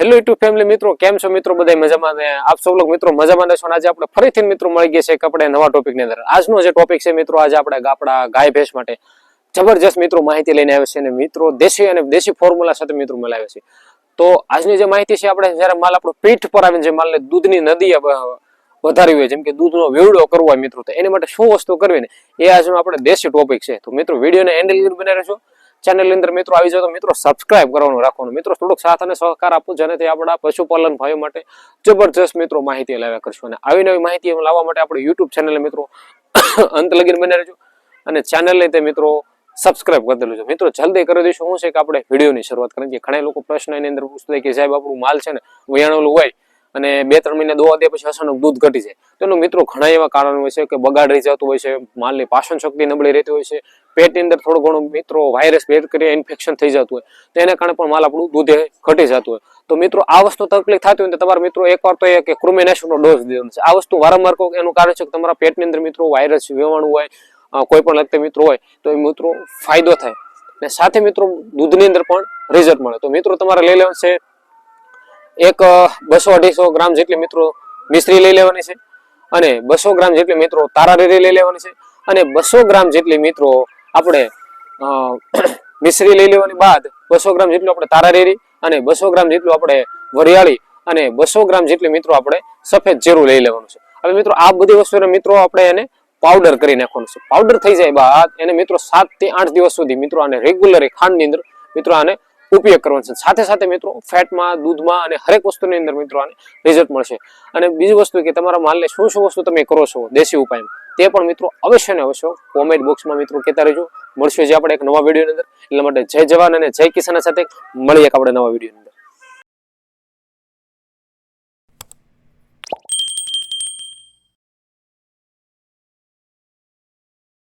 Hello YouTube family મિત્રો, કેમ છો મિત્રો? બધા મજામાં ને આપ સૌ લોકો મિત્રો મજામાં છો આજે આપણે ફરીથી મિત્રો મળી ગયા છે એક આપણે નવા ટોપિકની અંદર. આજનો જે ટોપિક છે મિત્રો, આજે આપણે આપણા ગાય ભેંસ માટે જબરજસ્ત મિત્રો માહિતી લઈને આવે છે અને મિત્રો, દેશી અને દેશી ફોર્મ્યુલા સાથે મિત્રો મળાવે છે. તો આજની જે માહિતી છે આપણે જ્યારે માલ આપણો પીઠ પર આવીને જે માલને દૂધની નદી વધારી હોય, જેમ કે દૂધનો વેવડો કરવો હોય મિત્રો, તો એની માટે શું વસ્તુ કરવી ને એ આજનો આપણે દેશી ટોપિક છે. તો મિત્રો વિડીયોને એન્ડ લીધું બનાવી રહેજો. ચેનલ અંદર મિત્રો આવી જાય તો મિત્રો સબસ્ક્રાઇબ કરવાનું રાખવાનું. મિત્રો થોડુંક સાથ અને સહકાર આપો, જેનાથી આપણા પશુપાલન ભાઈઓ માટે જબરજસ્ત મિત્રો માહિતી લાવ્યા કરશું. અને આવી નવી માહિતી લાવવા માટે આપણે યુટ્યુબ ચેનલ મિત્રો અંત લગીને બને રહેજો. અને ચેનલને તે મિત્રો સબસ્ક્રાઇબ કરી દેજો. મિત્રો જલ્દી કરી દઈશું. શું છે કે આપણે વિડીયોની શરૂઆત કરીએ. કે ઘણા લોકો પ્રશ્ન એની અંદર પૂછતા કે સાહેબ, આપણું માલ છે ને વયાણેલું હોય અને બે ત્રણ મહિના દોવા દે પછી અચાનક દૂધ ઘટી જાય. તો એનું મિત્રો ઘણા એવા કારણો હોય છે કે બગાડ રહી જતું હોય છે, માલની પાચન શક્તિ નબળી રહેતી હોય છે પેટની અંદર થોડું ઘણું મિત્રો વાયરસ બેક્ટેરિયા ઇન્ફેક્શન થઈ જતું હોય. તો એને કારણે પણ માલ આપણું દૂધે ઘટી જતું હોય. તો મિત્રો, આ વસ્તુ તકલીફ થતી હોય તો તમારા મિત્રો એકવાર તો એ કે ક્રુમિનેશનનો ડોઝ દેવાનો છે. આ વસ્તુ વારંવાર કહો એનું કારણ છે કે તમારા પેટની અંદર મિત્રો વાયરસ વેવાણું હોય કોઈ પણ લગતા મિત્રો હોય, તો એ મિત્રો ફાયદો થાય. અને સાથે મિત્રો દૂધની અંદર પણ રિઝલ્ટ મળે. તો મિત્રો, તમારે લઈ લેવાનું છે એક બસો અઢીસો ગ્રામ જેટલી મિત્રો મિશ્રી લઈ લેવાની છે અને બસો ગ્રામ જેટલી મિત્રો તારા રેરી લઈ લેવાની છે અને બસો ગ્રામ જેટલી મિત્રો આપણે મિશ્રી લઈ લેવાની બાદ બસો ગ્રામ જેટલું આપણે તારા રેરી અને બસો ગ્રામ જેટલું આપણે વરિયાળી અને બસો ગ્રામ જેટલી મિત્રો આપણે સફેદ જીરું લઈ લેવાનું છે. હવે મિત્રો, આ બધી વસ્તુને મિત્રો આપણે એને પાવડર કરી નાખવાનું છે. પાવડર થઈ જાય બાદ એને મિત્રો સાતથી આઠ દિવસ સુધી મિત્રો આને રેગ્યુલર ખાંડની અંદર મિત્રો આને ઉપયોગ કરવાનો છે. સાથે સાથે મિત્રો, ફેટમાં, દૂધમાં અને હરેક વસ્તુની અંદર મિત્રો આને રિઝલ્ટ મળશે. અને બીજી વસ્તુ કે તમારા માલને શું શું વસ્તુ તમે કરો છો, દેશી ઉપાયમાં તે પણ મિત્રો અવશ્ય ને અવશ્ય કોમેન્ટ બોક્સમાં મિત્રો કહેતા રહેજો. મળશે જે આપણે એક નવા વિડીયોની અંદર. એટલા માટે જય જવાન અને જય કિસાન સાથે મળીએ આપણે નવા વિડીયોની અંદર.